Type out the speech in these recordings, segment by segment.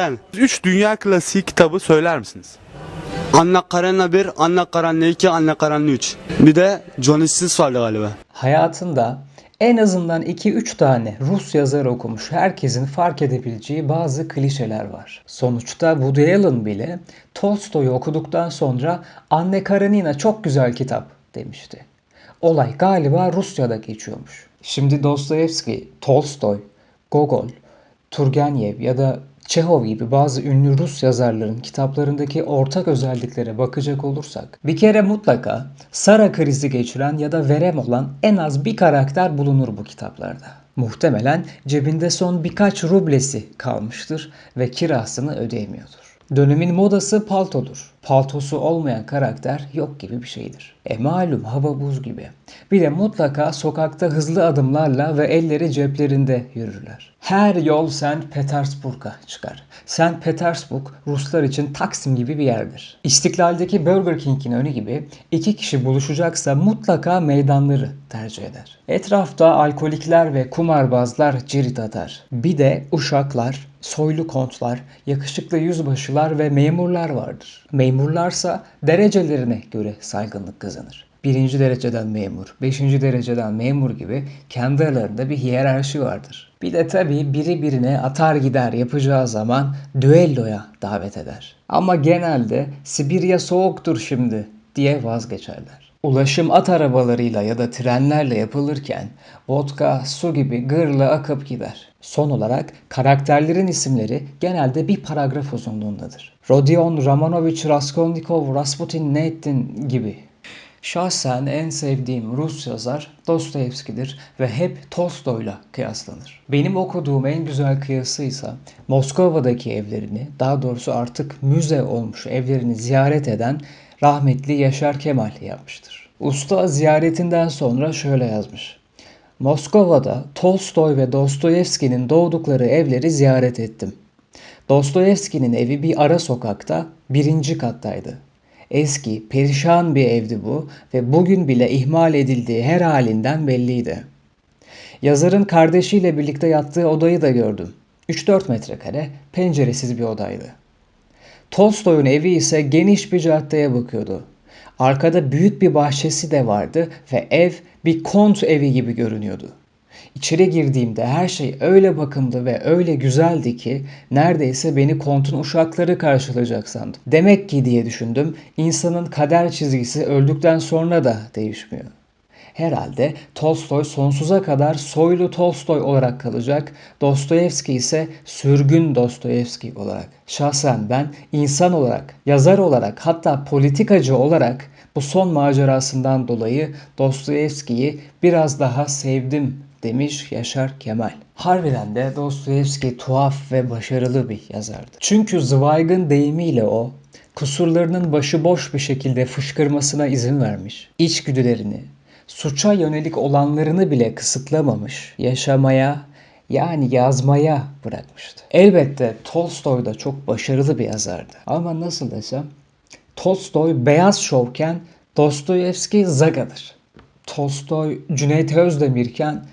Yani üç dünya klasik kitabı söyler misiniz? Anna Karenina 1, Anna Karenina 2, Anna Karenina 3. Bir de Johnny Sins vardı galiba. Hayatında en azından 2-3 tane Rus yazar okumuş herkesin fark edebileceği bazı klişeler var. Sonuçta Woody Allen bile Tolstoy'u okuduktan sonra Anne Karenina çok güzel kitap demişti. Olay galiba Rusya'da geçiyormuş. Şimdi Dostoyevski, Tolstoy, Gogol, Turgenev ya da Çehov gibi bazı ünlü Rus yazarların kitaplarındaki ortak özelliklere bakacak olursak bir kere mutlaka Sara krizi geçiren ya da verem olan en az bir karakter bulunur bu kitaplarda. Muhtemelen cebinde son birkaç rublesi kalmıştır ve kirasını ödeyemiyordur. Dönemin modası paltodur. Paltosu olmayan karakter yok gibi bir şeydir. E malum hava buz gibi. Bir de mutlaka sokakta hızlı adımlarla ve elleri ceplerinde yürürler. Her yol St. Petersburg'a çıkar. St. Petersburg Ruslar için Taksim gibi bir yerdir. İstiklal'deki Burger King'in önü gibi iki kişi buluşacaksa mutlaka meydanları tercih eder. Etrafta alkolikler ve kumarbazlar cirit atar. Bir de uşaklar, soylu kontlar, yakışıklı yüzbaşılar ve memurlar vardır. Memurlarsa derecelerine göre saygınlık kazanır. Birinci dereceden memur, beşinci dereceden memur gibi kendi aralarında bir hiyerarşi vardır. Bir de tabii biri birine atar gider yapacağı zaman düelloya davet eder. Ama genelde Sibirya soğuktur şimdi diye vazgeçerler. Ulaşım at arabalarıyla ya da trenlerle yapılırken vodka su gibi gırla akıp gider. Son olarak karakterlerin isimleri genelde bir paragraf uzunluğundadır. Rodion Romanovich Raskolnikov Rasputin Netin gibi. Şahsen en sevdiğim Rus yazar Dostoyevski'dir ve hep Tolstoy'la kıyaslanır. Benim okuduğum en güzel kıyasıysa Moskova'daki evlerini, daha doğrusu artık müze olmuş evlerini ziyaret eden rahmetli Yaşar Kemal yapmıştır. Usta ziyaretinden sonra şöyle yazmış. Moskova'da Tolstoy ve Dostoyevski'nin doğdukları evleri ziyaret ettim. Dostoyevski'nin evi bir ara sokakta birinci kattaydı. Eski, perişan bir evdi bu ve bugün bile ihmal edildiği her halinden belliydi. Yazarın kardeşiyle birlikte yattığı odayı da gördüm. 3-4 metrekare, penceresiz bir odaydı. Tolstoy'un evi ise geniş bir caddeye bakıyordu. Arkada büyük bir bahçesi de vardı ve ev bir kont evi gibi görünüyordu. İçeri girdiğimde her şey öyle bakımlı ve öyle güzeldi ki neredeyse beni kontun uşakları karşılayacak sandım. Demek ki diye düşündüm insanın kader çizgisi öldükten sonra da değişmiyor. Herhalde Tolstoy sonsuza kadar soylu Tolstoy olarak kalacak, Dostoyevski ise sürgün Dostoyevski olarak. Şahsen ben insan olarak, yazar olarak hatta politikacı olarak bu son macerasından dolayı Dostoyevski'yi biraz daha sevdim demiş Yaşar Kemal. Harbiden de Dostoyevski tuhaf ve başarılı bir yazardı. Çünkü Zweig'ın deyimiyle o, kusurlarının başıboş bir şekilde fışkırmasına izin vermiş. İçgüdülerini, suça yönelik olanlarını bile kısıtlamamış, yaşamaya yani yazmaya bırakmıştı. Elbette Tolstoy da çok başarılı bir yazardı. Ama nasıl desem, Tolstoy beyaz şovken Dostoyevski Zaga'dır. Tolstoy Cüneyt Özdemir'ken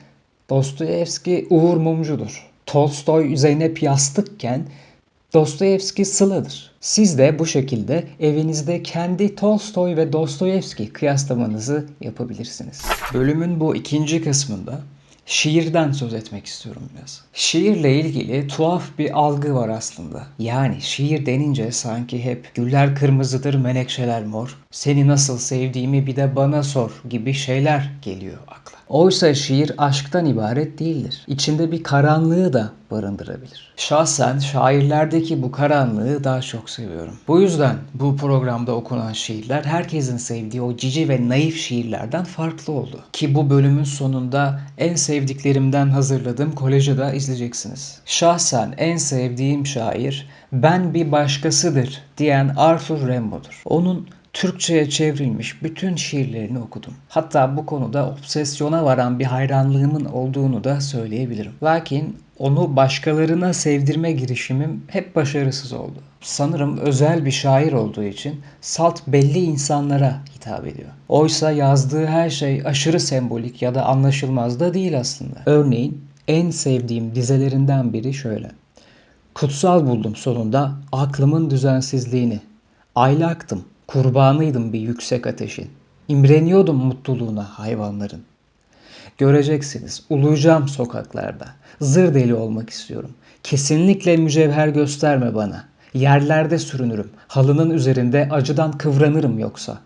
Dostoyevski Uğur Mumcu'dur. Tolstoy Zeynep Yastık'ken Dostoyevski Sıla'dır. Siz de bu şekilde evinizde kendi Tolstoy ve Dostoyevski kıyaslamanızı yapabilirsiniz. Bölümün bu ikinci kısmında şiirden söz etmek istiyorum biraz. Şiirle ilgili tuhaf bir algı var aslında. Yani şiir denince sanki hep güller kırmızıdır menekşeler mor, seni nasıl sevdiğimi bir de bana sor gibi şeyler geliyor akla. Oysa şiir aşktan ibaret değildir. İçinde bir karanlığı da barındırabilir. Şahsen şairlerdeki bu karanlığı daha çok seviyorum. Bu yüzden bu programda okunan şiirler herkesin sevdiği o cici ve naif şiirlerden farklı oldu. Ki bu bölümün sonunda en sevdiklerimden hazırladığım koleji de izleyeceksiniz. Şahsen en sevdiğim şair ben bir başkasıdır diyen Arthur Rimbaud'dur. Onun Türkçe'ye çevrilmiş bütün şiirlerini okudum. Hatta bu konuda obsesyona varan bir hayranlığımın olduğunu da söyleyebilirim. Lakin onu başkalarına sevdirme girişimim hep başarısız oldu. Sanırım özel bir şair olduğu için salt belli insanlara hitap ediyor. Oysa yazdığı her şey aşırı sembolik ya da anlaşılmaz da değil aslında. Örneğin en sevdiğim dizelerinden biri şöyle. Kutsal buldum sonunda aklımın düzensizliğini. Aylaktım, kurbanıydım bir yüksek ateşin. İmreniyordum mutluluğuna hayvanların. Göreceksiniz, uluyacağım sokaklarda. Zır deli olmak istiyorum. Kesinlikle mücevher gösterme bana. Yerlerde sürünürüm. Halının üzerinde acıdan kıvranırım yoksa.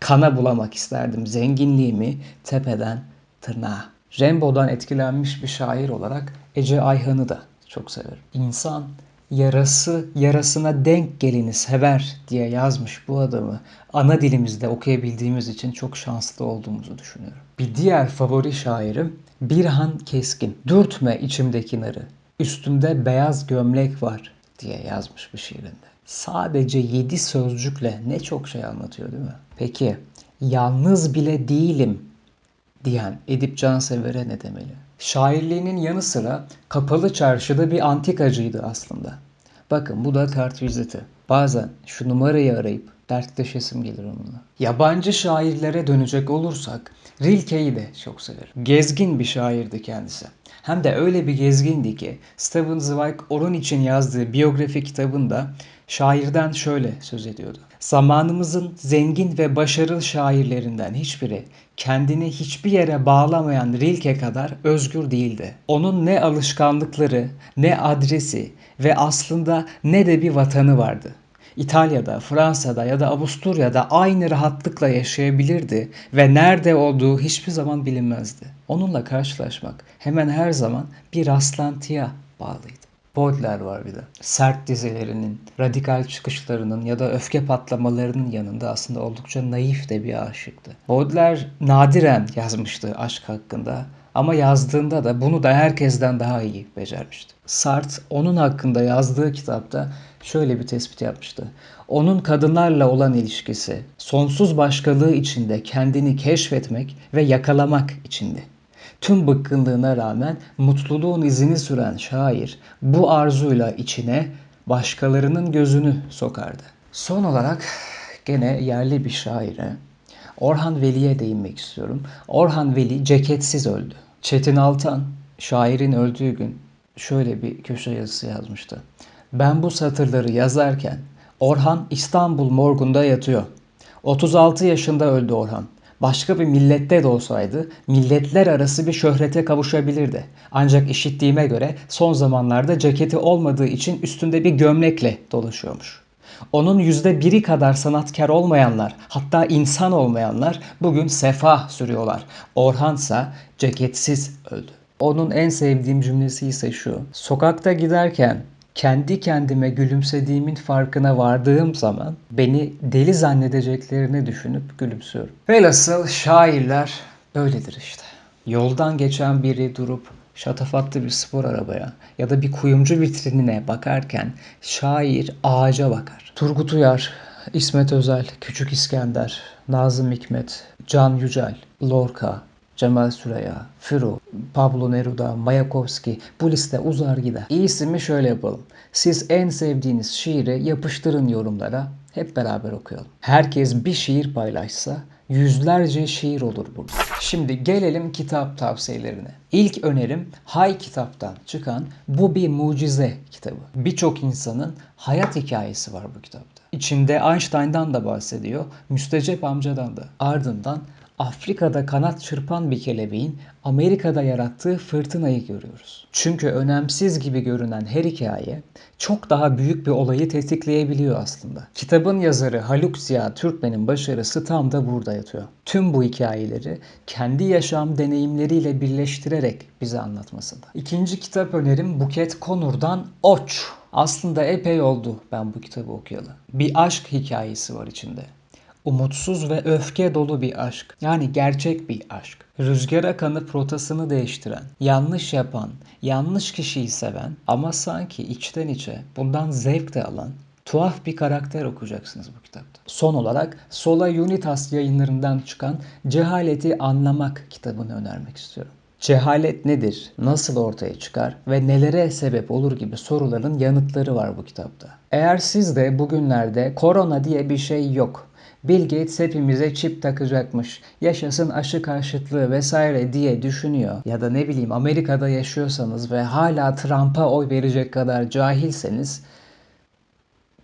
Kana bulamak isterdim zenginliğimi tepeden tırnağa. Rembo'dan etkilenmiş bir şair olarak Ece Ayhan'ı da çok severim. İnsan yarası yarasına denk geleni sever diye yazmış bu adamı ana dilimizde okuyabildiğimiz için çok şanslı olduğumuzu düşünüyorum. Bir diğer favori şairim Birhan Keskin. Dürtme içimdeki narı. Üstümde beyaz gömlek var diye yazmış bir şiirinde. Sadece yedi sözcükle ne çok şey anlatıyor değil mi? Peki yalnız bile değilim diyen Edip Cansever'e ne demeli? Şairliğinin yanı sıra kapalı çarşıda bir antikacıydı aslında. Bakın bu da kartviziti. Bazen şu numarayı arayıp dertleşesim gelir onunla. Yabancı şairlere dönecek olursak Rilke'yi de çok severim. Gezgin bir şairdi kendisi. Hem de öyle bir gezgindi ki Stephen Zweig onun için yazdığı biyografi kitabında şairden şöyle söz ediyordu. Zamanımızın zengin ve başarılı şairlerinden hiçbiri kendini hiçbir yere bağlamayan Rilke kadar özgür değildi. Onun ne alışkanlıkları, ne adresi ve aslında ne de bir vatanı vardı. İtalya'da, Fransa'da ya da Avusturya'da aynı rahatlıkla yaşayabilirdi ve nerede olduğu hiçbir zaman bilinmezdi. Onunla karşılaşmak hemen her zaman bir rastlantıya bağlıydı. Baudelaire var bir de. Sert dizilerinin, radikal çıkışlarının ya da öfke patlamalarının yanında aslında oldukça naif de bir aşıktı. Baudelaire nadiren yazmıştı aşk hakkında ama yazdığında da bunu da herkesten daha iyi becermişti. Sartre onun hakkında yazdığı kitapta şöyle bir tespit yapmıştı. Onun kadınlarla olan ilişkisi sonsuz başkalığı içinde kendini keşfetmek ve yakalamak içindi. Tüm bıkkınlığına rağmen mutluluğun izini süren şair bu arzuyla içine başkalarının gözünü sokardı. Son olarak gene yerli bir şaire Orhan Veli'ye değinmek istiyorum. Orhan Veli ceketsiz öldü. Çetin Altan şairin öldüğü gün şöyle bir köşe yazısı yazmıştı. Ben bu satırları yazarken Orhan İstanbul morgunda yatıyor. 36 yaşında öldü Orhan. Başka bir millette de olsaydı milletler arası bir şöhrete kavuşabilirdi. Ancak işittiğime göre son zamanlarda ceketi olmadığı için üstünde bir gömlekle dolaşıyormuş. Onun yüzde biri kadar sanatkar olmayanlar, hatta insan olmayanlar bugün sefa sürüyorlar. Orhansa ceketsiz öldü. Onun en sevdiğim cümlesi ise şu. Sokakta giderken kendi kendime gülümsediğimin farkına vardığım zaman beni deli zannedeceklerini düşünüp gülümsüyorum. Velhasıl şairler böyledir işte. Yoldan geçen biri durup şatafatlı bir spor arabaya ya da bir kuyumcu vitrinine bakarken şair ağaca bakar. Turgut Uyar, İsmet Özel, Küçük İskender, Nazım Hikmet, Can Yücel, Lorca, Cemal Süreya, Firo, Pablo Neruda, Mayakovski bu liste uzar gider. İyisi mi şöyle yapalım. Siz en sevdiğiniz şiiri yapıştırın yorumlara. Hep beraber okuyalım. Herkes bir şiir paylaşsa yüzlerce şiir olur burada. Şimdi gelelim kitap tavsiyelerine. İlk önerim Hay kitaptan çıkan Bu Bir Mucize kitabı. Birçok insanın hayat hikayesi var bu kitapta. İçinde Einstein'dan da bahsediyor, Müstecep amcadan da. Ardından Afrika'da kanat çırpan bir kelebeğin Amerika'da yarattığı fırtınayı görüyoruz. Çünkü önemsiz gibi görünen her hikaye çok daha büyük bir olayı tetikleyebiliyor aslında. Kitabın yazarı Haluk Ziya Türkmen'in başarısı tam da burada yatıyor. Tüm bu hikayeleri kendi yaşam deneyimleriyle birleştirerek bize anlatmasında. İkinci kitap önerim Buket Konur'dan Oç. Aslında epey oldu ben bu kitabı okuyalı. Bir aşk hikayesi var içinde umutsuz ve öfke dolu bir aşk. Yani gerçek bir aşk. Rüzgara kanıp rotasını değiştiren, yanlış yapan, yanlış kişiyi seven ama sanki içten içe bundan zevk de alan tuhaf bir karakter okuyacaksınız bu kitapta. Son olarak Sola Unitas yayınlarından çıkan Cehaleti Anlamak kitabını önermek istiyorum. Cehalet nedir, nasıl ortaya çıkar ve nelere sebep olur gibi soruların yanıtları var bu kitapta. Eğer siz de bugünlerde korona diye bir şey yok Bill Gates hepimize çip takacakmış. Yaşasın aşı karşıtlığı vesaire diye düşünüyor. Ya da ne bileyim Amerika'da yaşıyorsanız ve hala Trump'a oy verecek kadar cahilseniz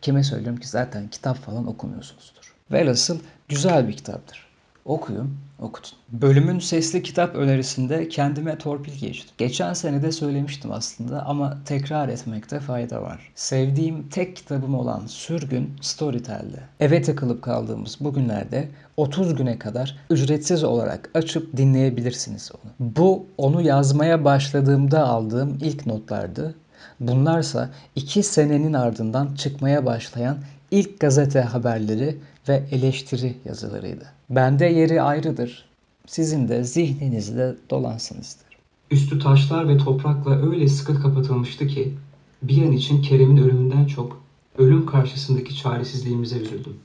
kime söylüyorum ki zaten kitap falan okumuyorsunuzdur. Velhasıl güzel bir kitaptır. Okuyun, okutun. Bölümün sesli kitap önerisinde kendime torpil geçtim. Geçen sene de söylemiştim aslında ama tekrar etmekte fayda var. Sevdiğim tek kitabım olan Sürgün Storytel'de. Eve takılıp kaldığımız bu günlerde 30 güne kadar ücretsiz olarak açıp dinleyebilirsiniz onu. Bu onu yazmaya başladığımda aldığım ilk notlardı. Bunlarsa iki senenin ardından çıkmaya başlayan ilk gazete haberleri ve eleştiri yazılarıydı. Bende yeri ayrıdır. Sizin de zihninizde dolansın isterim. Üstü taşlar ve toprakla öyle sıkı kapatılmıştı ki bir an için Kerem'in ölümünden çok ölüm karşısındaki çaresizliğimize üzüldüm.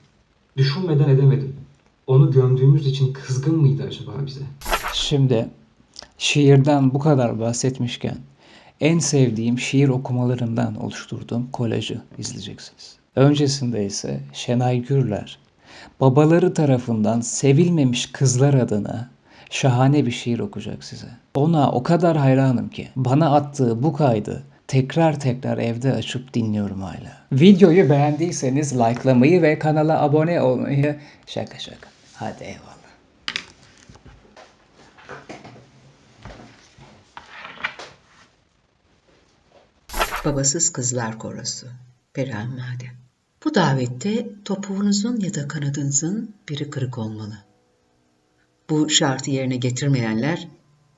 Düşünmeden edemedim. Onu gömdüğümüz için kızgın mıydı acaba bize? Şimdi şiirden bu kadar bahsetmişken en sevdiğim şiir okumalarından oluşturduğum kolajı izleyeceksiniz. Öncesinde ise Şenay Gürler babaları tarafından sevilmemiş kızlar adına şahane bir şiir okuyacak size. Ona o kadar hayranım ki bana attığı bu kaydı tekrar tekrar evde açıp dinliyorum hala. Videoyu beğendiyseniz likelamayı ve kanala abone olmayı şaka şaka. Hadi eyvallah. Babasız Kızlar Korosu Madem Bu davette topuğunuzun ya da kanadınızın biri kırık olmalı. Bu şartı yerine getirmeyenler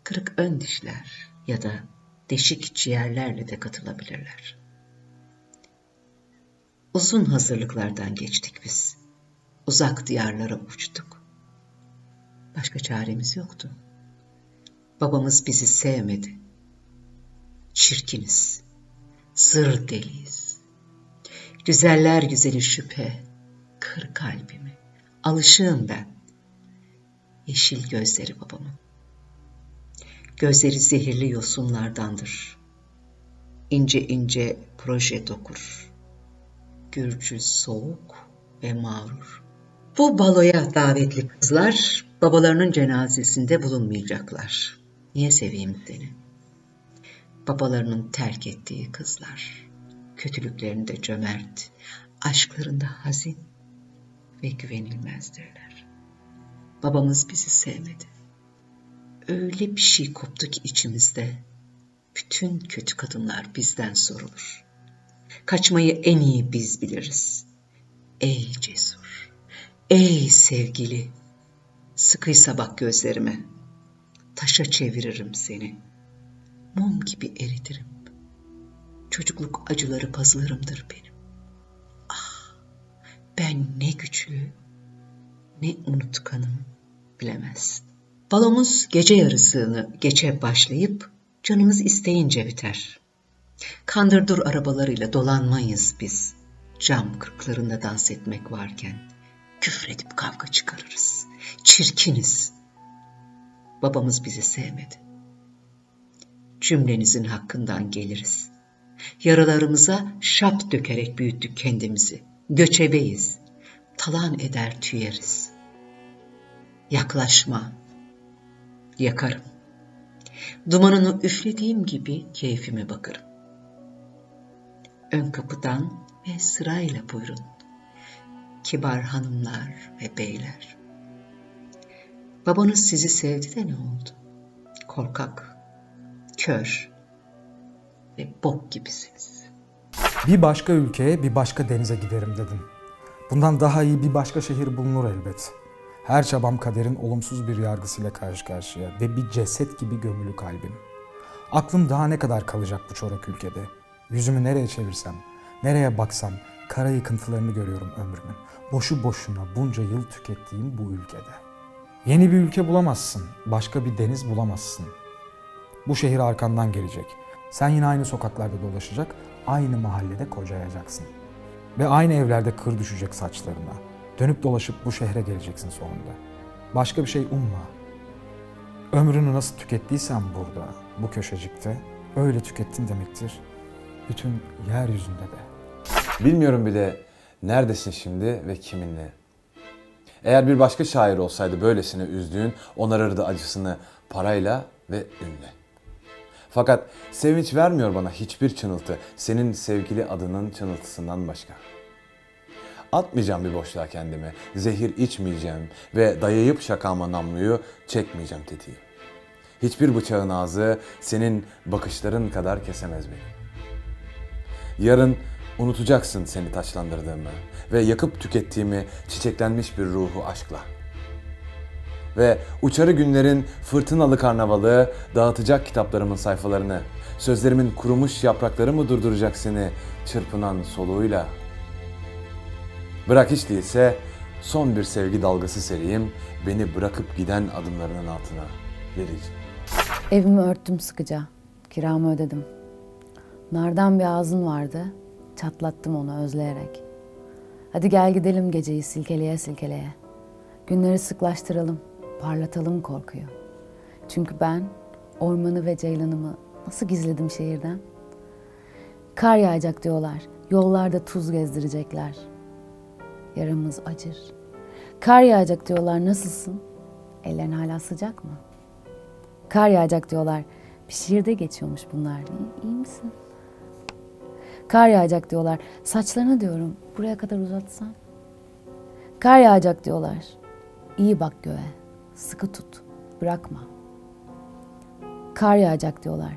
kırık ön dişler ya da deşik ciğerlerle de katılabilirler. Uzun hazırlıklardan geçtik biz. Uzak diyarlara uçtuk. Başka çaremiz yoktu. Babamız bizi sevmedi. Çirkiniz sır deliyiz. Güzeller güzeli şüphe, kır kalbimi, alışığım ben. Yeşil gözleri babamın. Gözleri zehirli yosunlardandır. İnce ince proje dokur. Gürcü soğuk ve mağrur. Bu baloya davetli kızlar babalarının cenazesinde bulunmayacaklar. Niye seveyim seni? babalarının terk ettiği kızlar. Kötülüklerinde cömert, aşklarında hazin ve güvenilmezdirler. Babamız bizi sevmedi. Öyle bir şey koptu ki içimizde. Bütün kötü kadınlar bizden sorulur. Kaçmayı en iyi biz biliriz. Ey cesur, ey sevgili, sıkıysa bak gözlerime, taşa çeviririm seni.'' mum gibi eritirim. Çocukluk acıları pazılarımdır benim. Ah, ben ne güçlü, ne unutkanım bilemezsin. Balomuz gece yarısını geçe başlayıp canımız isteyince biter. Kandırdur arabalarıyla dolanmayız biz. Cam kırklarında dans etmek varken küfredip kavga çıkarırız. Çirkiniz. Babamız bizi sevmedi cümlenizin hakkından geliriz. Yaralarımıza şap dökerek büyüttük kendimizi. Göçebeyiz. Talan eder tüyeriz. Yaklaşma. Yakarım. Dumanını üflediğim gibi keyfime bakarım. Ön kapıdan ve sırayla buyurun. Kibar hanımlar ve beyler. Babanız sizi sevdi de ne oldu? Korkak, kör ve bok gibisiniz. Bir başka ülkeye, bir başka denize giderim dedim. Bundan daha iyi bir başka şehir bulunur elbet. Her çabam kaderin olumsuz bir yargısıyla karşı karşıya ve bir ceset gibi gömülü kalbim. Aklım daha ne kadar kalacak bu çorak ülkede? Yüzümü nereye çevirsem, nereye baksam kara yıkıntılarını görüyorum ömrümün. Boşu boşuna bunca yıl tükettiğim bu ülkede. Yeni bir ülke bulamazsın, başka bir deniz bulamazsın. Bu şehir arkandan gelecek. Sen yine aynı sokaklarda dolaşacak, aynı mahallede kocayacaksın. Ve aynı evlerde kır düşecek saçlarına. Dönüp dolaşıp bu şehre geleceksin sonunda. Başka bir şey umma. Ömrünü nasıl tükettiysen burada, bu köşecikte, öyle tükettin demektir. Bütün yeryüzünde de. Bilmiyorum bile neredesin şimdi ve kiminle. Eğer bir başka şair olsaydı böylesine üzdüğün onarırdı acısını parayla ve ünle. Fakat sevinç vermiyor bana hiçbir çınıltı senin sevgili adının çınıltısından başka. Atmayacağım bir boşluğa kendimi, zehir içmeyeceğim ve dayayıp şakama namluyu çekmeyeceğim tetiği. Hiçbir bıçağın ağzı senin bakışların kadar kesemez beni. Yarın unutacaksın seni taçlandırdığımı ve yakıp tükettiğimi çiçeklenmiş bir ruhu aşkla. Ve uçarı günlerin fırtınalı karnavalı dağıtacak kitaplarımın sayfalarını, sözlerimin kurumuş yaprakları mı durduracak seni çırpınan soluğuyla? Bırak hiç değilse son bir sevgi dalgası sereyim, beni bırakıp giden adımlarının altına vereceğim. Evimi örttüm sıkıca. Kiramı ödedim. Nardan bir ağzın vardı. Çatlattım onu özleyerek. Hadi gel gidelim geceyi silkeleye silkeleye. Günleri sıklaştıralım, parlatalım korkuyu. Çünkü ben ormanı ve ceylanımı nasıl gizledim şehirden? Kar yağacak diyorlar, yollarda tuz gezdirecekler. Yaramız acır. Kar yağacak diyorlar, nasılsın? Ellerin hala sıcak mı? Kar yağacak diyorlar. Bir şiirde geçiyormuş bunlar. İyi, iyi misin? Kar yağacak diyorlar. Saçlarını diyorum buraya kadar uzatsam. Kar yağacak diyorlar. İyi bak göğe. Sıkı tut. Bırakma. Kar yağacak diyorlar.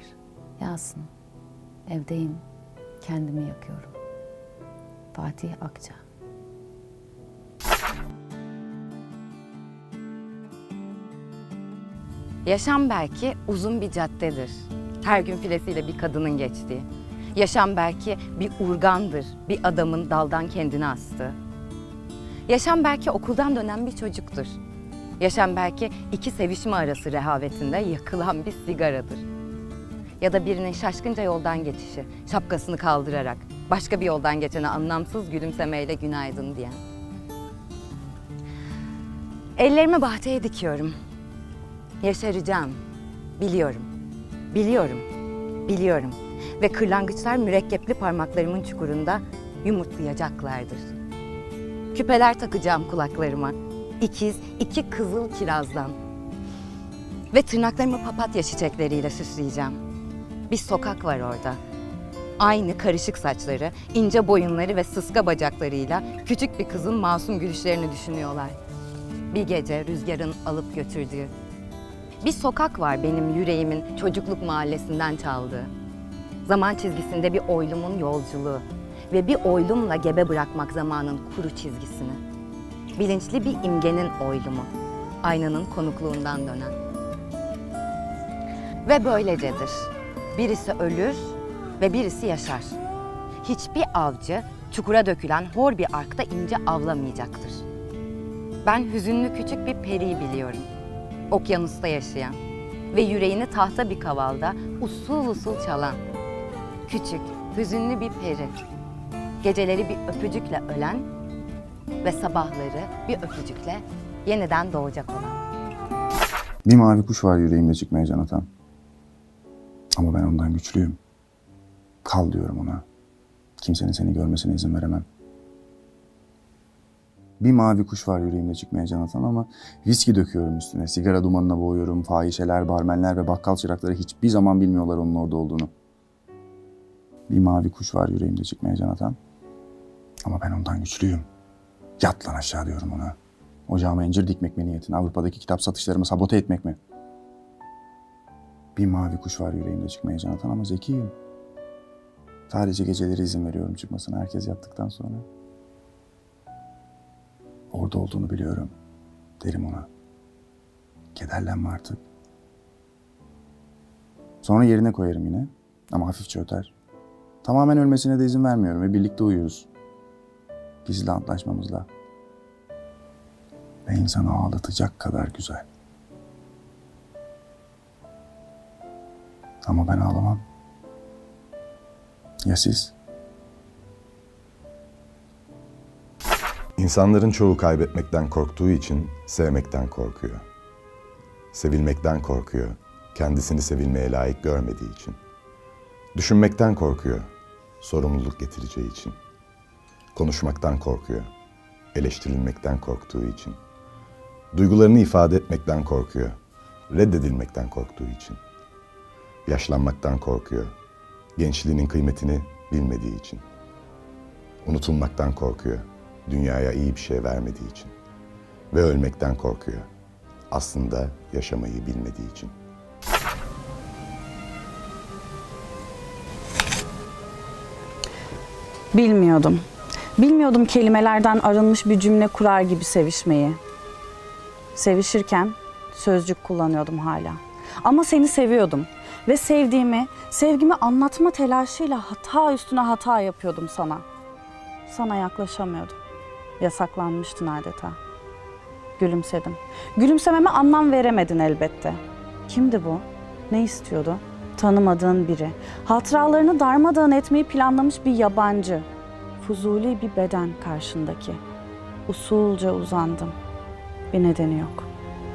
Yağsın. Evdeyim. Kendimi yakıyorum. Fatih Akça Yaşam belki uzun bir caddedir. Her gün filesiyle bir kadının geçtiği. Yaşam belki bir urgandır, bir adamın daldan kendini astığı. Yaşam belki okuldan dönen bir çocuktur. Yaşam belki iki sevişme arası rehavetinde yakılan bir sigaradır. Ya da birinin şaşkınca yoldan geçişi, şapkasını kaldırarak başka bir yoldan geçene anlamsız gülümsemeyle günaydın diyen. Ellerimi bahçeye dikiyorum. Yaşaracağım. Biliyorum. Biliyorum. Biliyorum. Ve kırlangıçlar mürekkepli parmaklarımın çukurunda yumurtlayacaklardır. Küpeler takacağım kulaklarıma. İkiz, iki kızıl kirazdan. Ve tırnaklarımı papatya çiçekleriyle süsleyeceğim. Bir sokak var orada. Aynı karışık saçları, ince boyunları ve sıska bacaklarıyla küçük bir kızın masum gülüşlerini düşünüyorlar. Bir gece rüzgarın alıp götürdüğü bir sokak var benim yüreğimin çocukluk mahallesinden çaldığı. Zaman çizgisinde bir oylumun yolculuğu ve bir oylumla gebe bırakmak zamanın kuru çizgisini. Bilinçli bir imgenin oylumu, aynanın konukluğundan dönen. Ve böylecedir. Birisi ölür ve birisi yaşar. Hiçbir avcı çukura dökülen hor bir arkta ince avlamayacaktır. Ben hüzünlü küçük bir peri biliyorum okyanusta yaşayan ve yüreğini tahta bir kavalda usul usul çalan, küçük, hüzünlü bir peri. Geceleri bir öpücükle ölen ve sabahları bir öpücükle yeniden doğacak olan. Bir mavi kuş var yüreğimde çıkmaya can atan. Ama ben ondan güçlüyüm. Kal diyorum ona. Kimsenin seni görmesine izin veremem. Bir mavi kuş var yüreğimde çıkmaya can atan ama viski döküyorum üstüne. Sigara dumanına boğuyorum. Fahişeler, barmenler ve bakkal çırakları hiçbir zaman bilmiyorlar onun orada olduğunu. Bir mavi kuş var yüreğimde çıkmaya can atan. Ama ben ondan güçlüyüm. Yat lan aşağı diyorum ona. Ocağıma incir dikmek mi niyetin? Avrupa'daki kitap satışlarımı sabote etmek mi? Bir mavi kuş var yüreğimde çıkmaya can atan ama zekiyim. Sadece geceleri izin veriyorum çıkmasına herkes yattıktan sonra. Orada olduğunu biliyorum. Derim ona. Kederlenme artık. Sonra yerine koyarım yine. Ama hafifçe öter. Tamamen ölmesine de izin vermiyorum ve birlikte uyuyoruz. Gizli antlaşmamızla. Ve insanı ağlatacak kadar güzel. Ama ben ağlamam. Ya siz? İnsanların çoğu kaybetmekten korktuğu için sevmekten korkuyor. Sevilmekten korkuyor, kendisini sevilmeye layık görmediği için. Düşünmekten korkuyor, sorumluluk getireceği için. Konuşmaktan korkuyor, eleştirilmekten korktuğu için. Duygularını ifade etmekten korkuyor. Reddedilmekten korktuğu için. Yaşlanmaktan korkuyor. Gençliğinin kıymetini bilmediği için. Unutulmaktan korkuyor. Dünyaya iyi bir şey vermediği için. Ve ölmekten korkuyor. Aslında yaşamayı bilmediği için. Bilmiyordum. Bilmiyordum kelimelerden arınmış bir cümle kurar gibi sevişmeyi. Sevişirken sözcük kullanıyordum hala. Ama seni seviyordum. Ve sevdiğimi, sevgimi anlatma telaşıyla hata üstüne hata yapıyordum sana. Sana yaklaşamıyordum. Yasaklanmıştın adeta. Gülümsedim. Gülümsememe anlam veremedin elbette. Kimdi bu? Ne istiyordu? Tanımadığın biri. Hatıralarını darmadağın etmeyi planlamış bir yabancı. Fuzuli bir beden karşındaki. Usulca uzandım. Bir nedeni yok.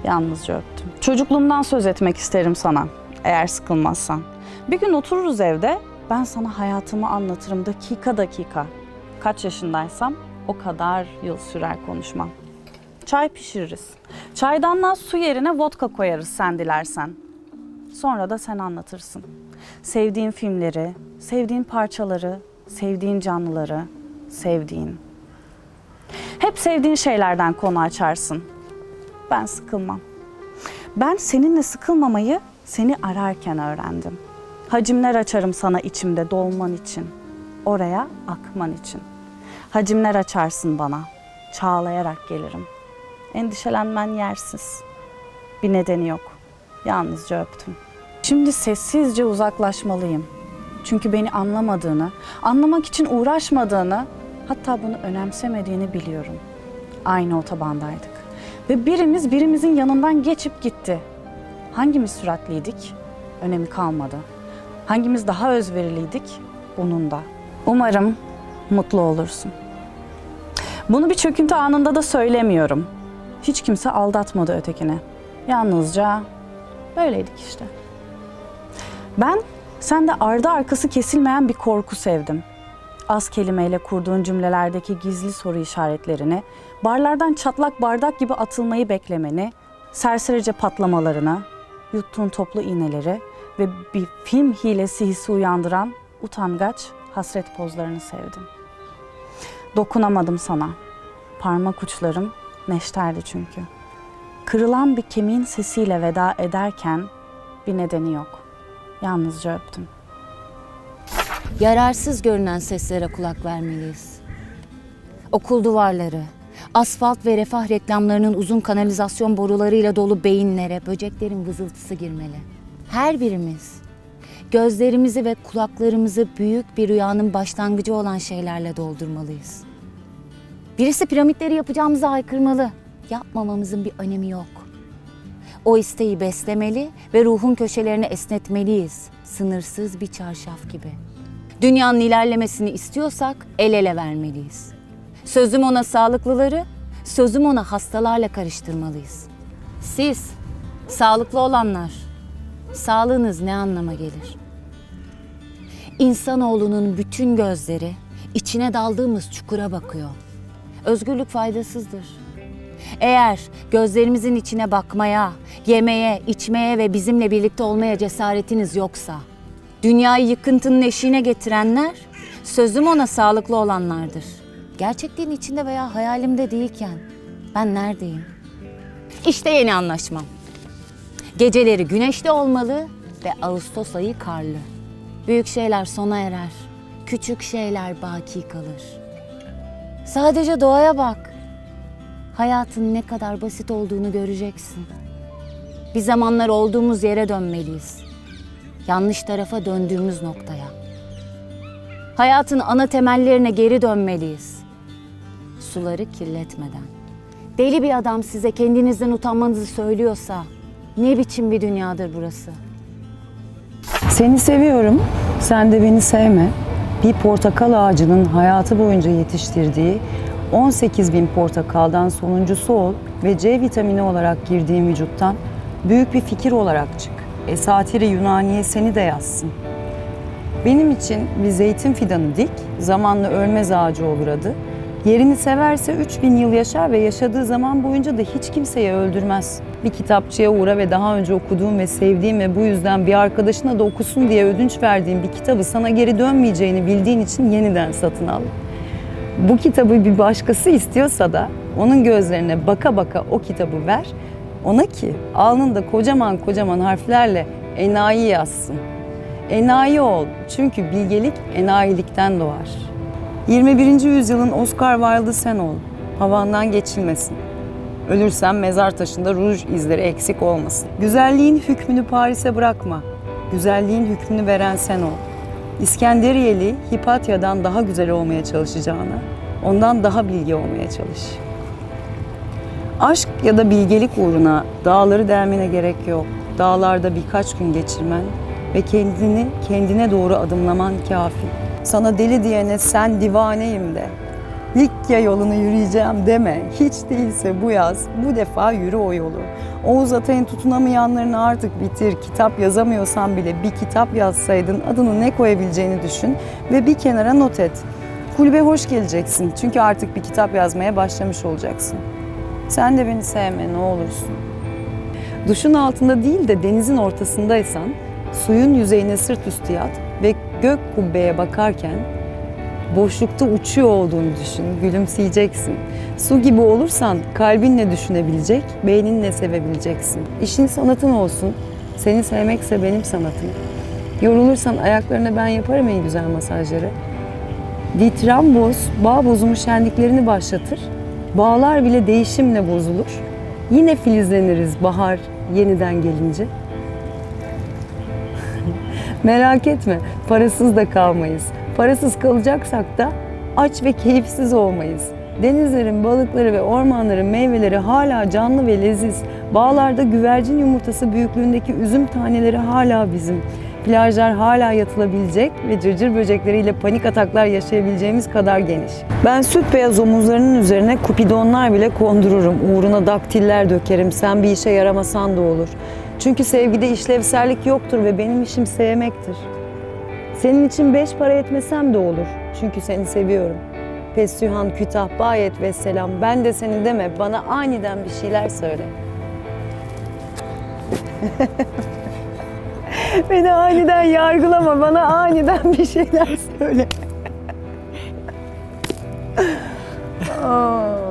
Yalnızca öptüm. Çocukluğumdan söz etmek isterim sana. Eğer sıkılmazsan. Bir gün otururuz evde. Ben sana hayatımı anlatırım dakika dakika. Kaç yaşındaysam o kadar yıl sürer konuşmam. Çay pişiririz. Çaydanlığa su yerine vodka koyarız sen dilersen. Sonra da sen anlatırsın. Sevdiğin filmleri, sevdiğin parçaları, sevdiğin canlıları, sevdiğin. Hep sevdiğin şeylerden konu açarsın. Ben sıkılmam. Ben seninle sıkılmamayı seni ararken öğrendim. Hacimler açarım sana içimde dolman için. Oraya akman için. Hacimler açarsın bana. Çağlayarak gelirim. Endişelenmen yersiz. Bir nedeni yok. Yalnızca öptüm. Şimdi sessizce uzaklaşmalıyım. Çünkü beni anlamadığını, anlamak için uğraşmadığını, hatta bunu önemsemediğini biliyorum. Aynı otobandaydık. Ve birimiz birimizin yanından geçip gitti. Hangimiz süratliydik? Önemi kalmadı. Hangimiz daha özveriliydik? Bunun da. Umarım mutlu olursun. Bunu bir çöküntü anında da söylemiyorum. Hiç kimse aldatmadı ötekini. Yalnızca böyleydik işte. Ben sende ardı arkası kesilmeyen bir korku sevdim. Az kelimeyle kurduğun cümlelerdeki gizli soru işaretlerini, barlardan çatlak bardak gibi atılmayı beklemeni, serserice patlamalarını, yuttuğun toplu iğneleri ve bir film hilesi hissi uyandıran utangaç hasret pozlarını sevdim. Dokunamadım sana. Parmak uçlarım neşterdi çünkü. Kırılan bir kemiğin sesiyle veda ederken bir nedeni yok. Yalnızca öptüm. Yararsız görünen seslere kulak vermeliyiz. Okul duvarları, asfalt ve refah reklamlarının uzun kanalizasyon borularıyla dolu beyinlere böceklerin vızıltısı girmeli. Her birimiz gözlerimizi ve kulaklarımızı büyük bir rüyanın başlangıcı olan şeylerle doldurmalıyız. Birisi piramitleri yapacağımıza haykırmalı. Yapmamamızın bir önemi yok. O isteği beslemeli ve ruhun köşelerini esnetmeliyiz. Sınırsız bir çarşaf gibi. Dünyanın ilerlemesini istiyorsak el ele vermeliyiz. Sözüm ona sağlıklıları, sözüm ona hastalarla karıştırmalıyız. Siz, sağlıklı olanlar, sağlığınız ne anlama gelir? İnsanoğlunun bütün gözleri içine daldığımız çukura bakıyor. Özgürlük faydasızdır. Eğer gözlerimizin içine bakmaya, yemeye, içmeye ve bizimle birlikte olmaya cesaretiniz yoksa, dünyayı yıkıntının eşiğine getirenler, sözüm ona sağlıklı olanlardır. Gerçekliğin içinde veya hayalimde değilken ben neredeyim? İşte yeni anlaşmam. Geceleri güneşli olmalı ve Ağustos ayı karlı. Büyük şeyler sona erer, küçük şeyler baki kalır. Sadece doğaya bak. Hayatın ne kadar basit olduğunu göreceksin. Bir zamanlar olduğumuz yere dönmeliyiz. Yanlış tarafa döndüğümüz noktaya. Hayatın ana temellerine geri dönmeliyiz. Suları kirletmeden. Deli bir adam size kendinizden utanmanızı söylüyorsa ne biçim bir dünyadır burası? Seni seviyorum, sen de beni sevme. Bir portakal ağacının hayatı boyunca yetiştirdiği 18 bin portakaldan sonuncusu ol ve C vitamini olarak girdiğin vücuttan büyük bir fikir olarak çık. Esatiri Yunaniye seni de yazsın. Benim için bir zeytin fidanı dik, zamanla ölmez ağacı olur adı. Yerini severse 3000 yıl yaşar ve yaşadığı zaman boyunca da hiç kimseyi öldürmez. Bir kitapçıya uğra ve daha önce okuduğum ve sevdiğim ve bu yüzden bir arkadaşına da okusun diye ödünç verdiğin bir kitabı sana geri dönmeyeceğini bildiğin için yeniden satın al. Bu kitabı bir başkası istiyorsa da onun gözlerine baka baka o kitabı ver. Ona ki alnında kocaman kocaman harflerle enayi yazsın. Enayi ol çünkü bilgelik enayilikten doğar. 21. yüzyılın Oscar Wilde'ı sen ol. Havandan geçilmesin. Ölürsen mezar taşında ruj izleri eksik olmasın. Güzelliğin hükmünü Paris'e bırakma. Güzelliğin hükmünü veren sen ol. İskenderiyeli Hipatya'dan daha güzel olmaya çalışacağına, ondan daha bilgi olmaya çalış. Ya da bilgelik uğruna dağları delmene gerek yok. Dağlarda birkaç gün geçirmen ve kendini kendine doğru adımlaman kafi. Sana deli diyene sen divaneyim de. Likya yolunu yürüyeceğim deme. Hiç değilse bu yaz, bu defa yürü o yolu. Oğuz Atay'ın tutunamayanlarını artık bitir. Kitap yazamıyorsan bile bir kitap yazsaydın adını ne koyabileceğini düşün ve bir kenara not et. Kulübe hoş geleceksin çünkü artık bir kitap yazmaya başlamış olacaksın. Sen de beni sevme ne olursun. Duşun altında değil de denizin ortasındaysan suyun yüzeyine sırt üstü yat ve gök kubbeye bakarken boşlukta uçuyor olduğunu düşün, gülümseyeceksin. Su gibi olursan kalbinle düşünebilecek, beyninle sevebileceksin. İşin sanatın olsun, seni sevmekse benim sanatım. Yorulursan ayaklarına ben yaparım en güzel masajları. Ditramboz, bağ bozumu şenliklerini başlatır. Bağlar bile değişimle bozulur. Yine filizleniriz bahar yeniden gelince. Merak etme, parasız da kalmayız. Parasız kalacaksak da aç ve keyifsiz olmayız. Denizlerin, balıkları ve ormanların meyveleri hala canlı ve leziz. Bağlarda güvercin yumurtası büyüklüğündeki üzüm taneleri hala bizim. Plajlar hala yatılabilecek ve cırcır böcekleriyle panik ataklar yaşayabileceğimiz kadar geniş. Ben süt beyaz omuzlarının üzerine kupidonlar bile kondururum. Uğruna daktiller dökerim. Sen bir işe yaramasan da olur. Çünkü sevgide işlevsellik yoktur ve benim işim sevmektir. Senin için beş para etmesem de olur. Çünkü seni seviyorum. Pesühan, kütah, bayet ve selam. Ben de seni deme. Bana aniden bir şeyler söyle. Beni aniden yargılama. Bana aniden bir şeyler söyle. oh.